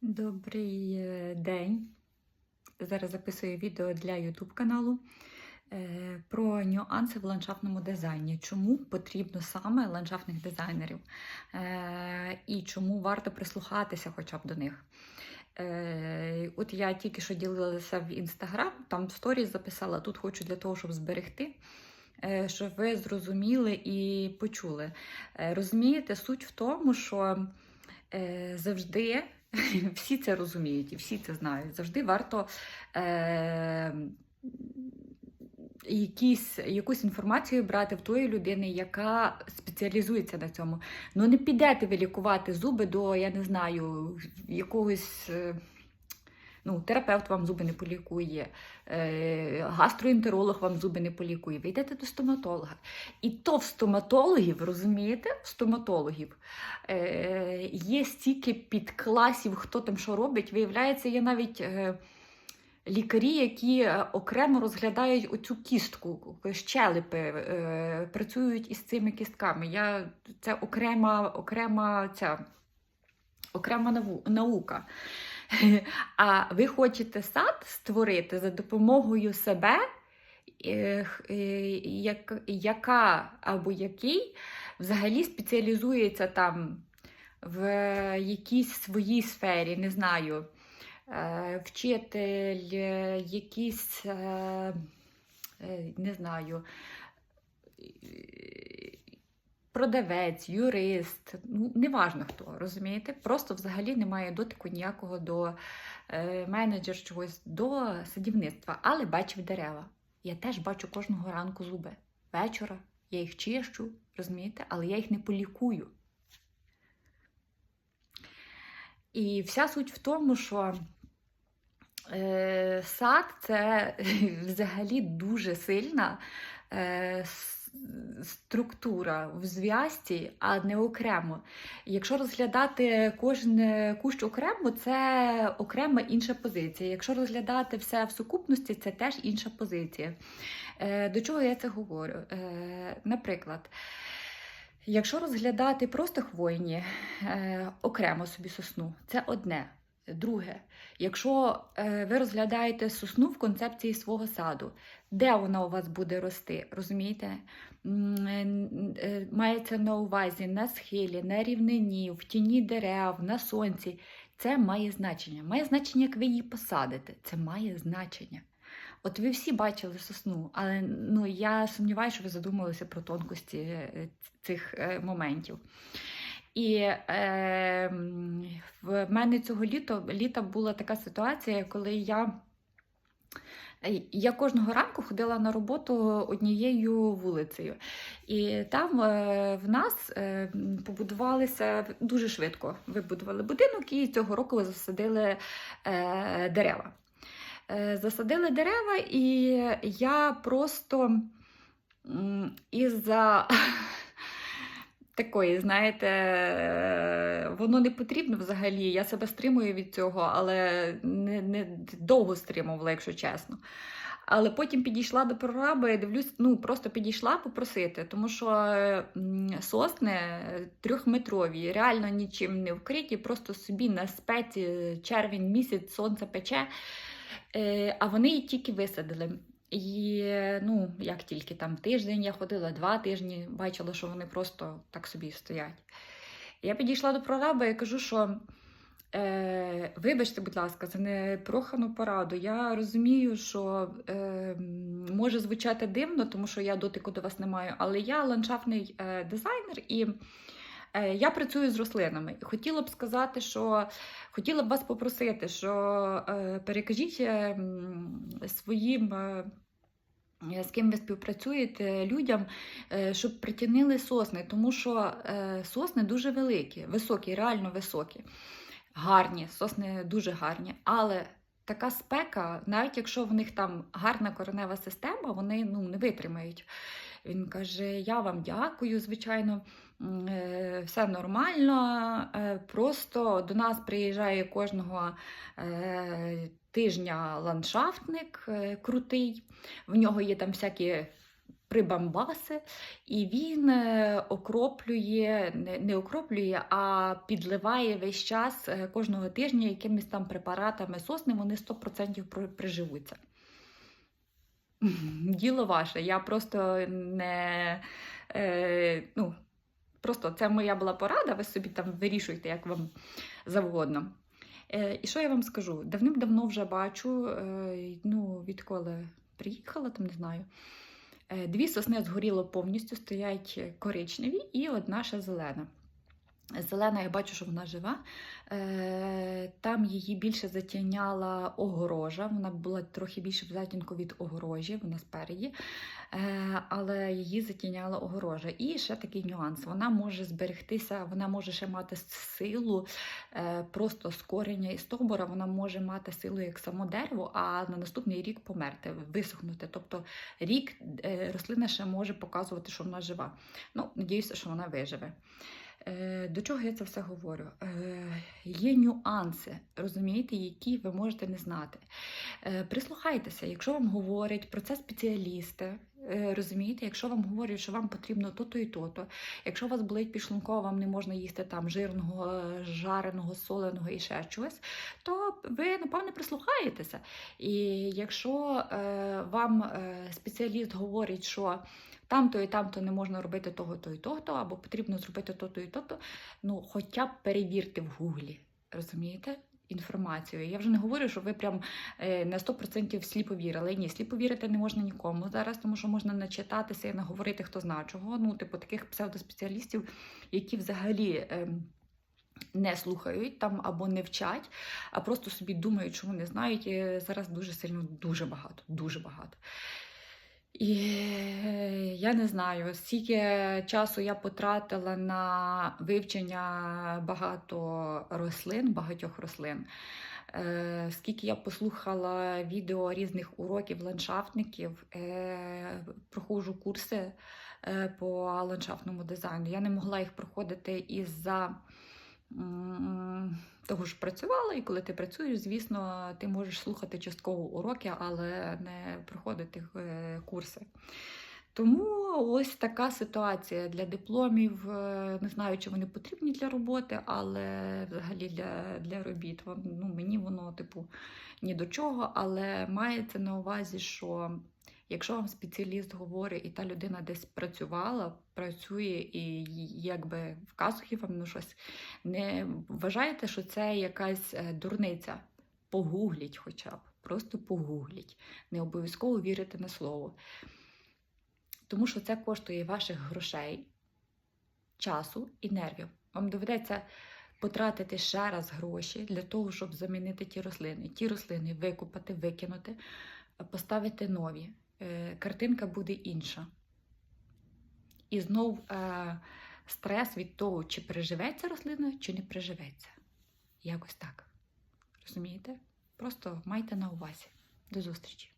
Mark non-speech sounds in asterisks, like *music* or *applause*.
Добрий е, день. Зараз записую відео для YouTube каналу е, про нюанси в ландшафтному дизайні. Чому потрібно саме ландшафтних дизайнерів е, і чому варто прислухатися хоча б до них. От я тільки що ділилася в інстаграм, там в сторіс записала, тут хочу для того, щоб зберегти. Щоб ви зрозуміли і почули. Розумієте, суть в тому, що завжди *laughs* всі це розуміють і всі це знають. Завжди варто е, якісь, якусь інформацію брати в тої людини, яка спеціалізується на цьому. Ну не підете ви лікувати зуби до, я не знаю, якогось. е, Ну, терапевт вам зуби не полікує, е, гастроентеролог вам зуби не полікує. Ви йдете до стоматолога. І то в стоматологів, розумієте, в стоматологів е, є стільки підкласів, хто там що робить. Виявляється, є навіть е, лікарі, які окремо розглядають оцю кістку, щелепи, е, працюють із цими кістками. Я, це окрема, окрема ця. Окрема наука. *laughs* А ви хочете сад створити за допомогою себе, е, е, як, яка або який взагалі спеціалізується там в якійсь своїй сфері, не знаю, е, вчитель, якийсь, не знаю, продавець, юрист, ну, неважно хто, розумієте? Просто взагалі немає дотику ніякого до е, менеджер чогось, до садівництва, але бачив дерева. Я теж бачу кожного ранку зуби. Вечора я їх чищу, розумієте, але я їх не полікую. І вся суть в тому, що е, сад це *laughs* взагалі дуже сильна е, структура в зв'язці, а не окремо. Якщо розглядати кожен кущ окремо, це окрема інша позиція. Якщо розглядати все в сукупності, це теж інша позиція. Е, До чого я це говорю? Е, Наприклад, якщо розглядати просто хвойні е, окремо собі сосну, це одне. Друге, якщо е, ви розглядаєте сосну в концепції свого саду, де вона у вас буде рости, розумієте? Е, е, Мається на увазі на схилі, на рівнині, в тіні дерев, на сонці. Це має значення. Має значення, як ви її посадите. Це має значення. От ви всі бачили сосну, але ну, я сумніваюся, що ви задумалися про тонкості цих моментів. І е, в мене цього літа, літа була така ситуація, коли я, е, я кожного ранку ходила на роботу однією вулицею. І там е, в нас е, побудувалися дуже швидко. Вибудували будинок і цього року засадили е, дерева. Е, засадили дерева, і я просто із-за *laughs* такої, знаєте, е, воно не потрібно взагалі. Я себе стримую від цього, але не, не довго стримувала, якщо чесно. Але потім підійшла до прораби, дивлюсь, ну просто підійшла попросити, тому що е, сосни е, трьохметрові, реально нічим не вкриті, просто собі на спеці червень місяць сонце пече. А вони її тільки висадили. І ну, як тільки там тиждень я ходила, два тижні, бачила, що вони просто так собі стоять. Я підійшла до прораба і кажу, що е, вибачте, будь ласка, за непрохану пораду. Я розумію, що е, може звучати дивно, тому що я дотику до вас не маю, але я ландшафтний е, дизайнер і я працюю з рослинами. І Хотіла б сказати, що хотіла б вас попросити, що е, перекажіть е, своїм. е, е, з ким ви співпрацюєте людям, е, щоб притягнули сосни, тому що е, сосни дуже великі, високі, реально високі, гарні, сосни дуже гарні, але така спека, навіть якщо в них там гарна коренева система, вони ну, не витримають. Він каже: Я вам дякую, звичайно, е, все нормально. е, Просто до нас приїжджає кожного е, тижня ландшафтник е, крутий. В нього є там всякі прибамбаси, і він е, окроплює, не, окроплює, а підливає весь час е, кожного тижня якимись там препаратами сосни, вони 100% приживуться. Діло ваше. Я просто не. Е, ну, просто це моя була порада, ви собі там вирішуйте, як вам завгодно. Е, і що я вам скажу? Давним-давно вже бачу, е, ну, відколи приїхала, там не знаю. Е, Дві сосни згоріло повністю, стоять коричневі і одна ще зелена. Зелена, я бачу, що вона жива. Е, Там її більше затіняла огорожа. Вона була трохи більше в затінку від огорожі, вона спереді, Е, але її затіняла огорожа. І ще такий нюанс: вона може зберегтися, вона може ще мати силу е, просто з кореня і стовбура, вона може мати силу як само дерево, а на наступний рік померти, висохнути. Тобто рік рослина ще може показувати, що вона жива. Ну, надіюся, що вона виживе. Е, До чого я це все говорю? Е, Є нюанси, розумієте, які ви можете не знати. Е, Прислухайтеся, якщо вам говорять про це спеціалісти, розумієте, якщо вам говорять, що вам потрібно то-то і то-то, якщо у вас болить підшлунково, вам не можна їсти там жирного, е, жареного, соленого і ще чогось, то ви, напевне, прислухаєтеся. І якщо е, вам е, спеціаліст говорить, що там-то і там-то не можна робити того-то і того, або потрібно зробити то-то і то-то. Ну, хоча б перевірте в гуглі, розумієте? Інформацію. Я вже не говорю, що ви прям е, на 100% сліпо вірили. Ні, сліпо вірити не можна нікому зараз, тому що можна начитатися і наговорити хто зна чого. Ну, типу, таких псевдоспеціалістів, які взагалі. ем, не слухають там або не вчать, а просто собі думають, що вони знають. І зараз дуже сильно, дуже багато, дуже багато. І я не знаю, скільки часу я потратила на вивчення багато рослин, багатьох рослин. Е, Скільки я послухала відео різних уроків ландшафтників, е, проходжу курси е, по ландшафтному дизайну. Я не могла їх проходити із-за того ж працювала, і коли ти працюєш, звісно, ти можеш слухати частково уроки, але не проходити е, курси. Тому ось така ситуація для дипломів. е, Не знаю, чи вони потрібні для роботи, але взагалі для, для робіт. Ну, мені воно, типу, ні до чого, але мається на увазі, що якщо вам спеціаліст говорить, і та людина десь працювала, працює і якби вказує вам на щось, не вважайте, що це якась е, дурниця. Погугліть хоча б, просто погугліть. Не обов'язково вірити на слово. Тому що це коштує ваших грошей, часу і нервів. Вам доведеться потратити ще раз гроші для того, щоб замінити ті рослини. Ті рослини викупати, викинути, поставити нові. Е, Картинка буде інша. І знов е, стрес від того, чи переживеться рослина, чи не переживеться. Якось так. Розумієте? Просто майте на увазі. До зустрічі!